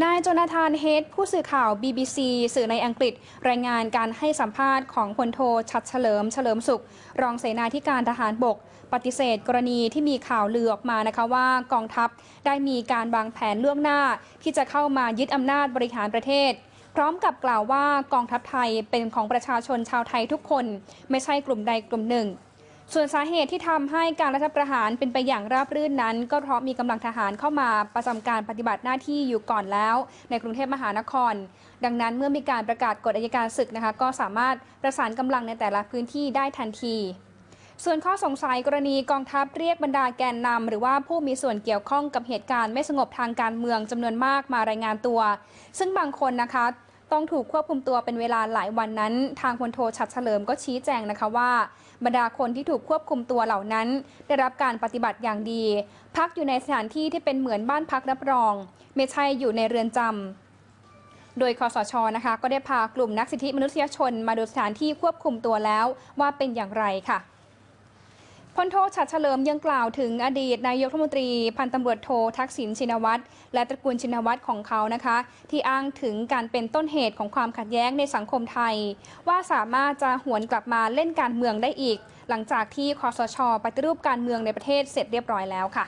นายโจนาธานเฮดผู้สื่อข่าว BBC สื่อในอังกฤษ รายงานการให้สัมภาษณ์ของพลโทชัดเฉลิมเฉลิมสุข รองเสนาธิการทหารบก ปฏิเสธกรณีที่มีข่าวลือออกมานะคะว่ากองทัพได้มีการวางแผนล่วงหน้า ที่จะเข้ามายึดอำนาจบริหารประเทศ พร้อมกับกล่าวว่ากองทัพไทยเป็นของประชาชนชาวไทยทุกคน ไม่ใช่กลุ่มใดกลุ่มหนึ่ง ส่วนสาเหตุที่ทำให้การรัฐประหารเป็นไปอย่างราบรื่นนั้น ก็เพราะมีกำลังทหารเข้ามาประจำการปฏิบัติหน้าที่อยู่ก่อนแล้ว ในกรุงเทพมหานคร ดังนั้นเมื่อมีการประกาศกฎอัยการศึกนะคะก็สามารถประสานกำลังในแต่ละพื้นที่ได้ทันทีส่วนข้อสงสัยกรณีกองทัพเรียกบรรดาแกนนำหรือว่าผู้มีส่วนเกี่ยวข้องกับเหตุการณ์ไม่สงบทางการเมืองจำนวนมากมารายงานตัว ซึ่งบางคนนะคะ ต้องถูกควบคุมตัวเป็นเวลาหลายวันนั้น ทางพลโทชัดเฉลิมก็ชี้แจงนะคะว่า บรรดาคนที่ถูกควบคุมตัวเหล่านั้น ได้รับการปฏิบัติอย่างดี พักอยู่ในสถานที่ที่เป็นเหมือนบ้านพักรับรอง ไม่ใช่อยู่ในเรือนจำโดยคอสชนะคะก็ได้พากลุ่มนักสิทธิมนุษยชนมาดูสถานที่ควบคุมตัวแล้วว่าเป็นอย่างไรค่ะ พลโทชัดเฉลิมยังกล่าวถึงอดีตนายกรัฐมนตรี พันตำรวจโททักษิณชินวัตรและตระกูลชินวัตรของเขานะคะ ที่อ้างถึงการเป็นต้นเหตุของความขัดแย้งในสังคมไทย ว่าสามารถจะหวนกลับมาเล่นการเมืองได้อีก หลังจากที่คอสชปฏิรูปการเมืองในประเทศเสร็จเรียบร้อยแล้วค่ะ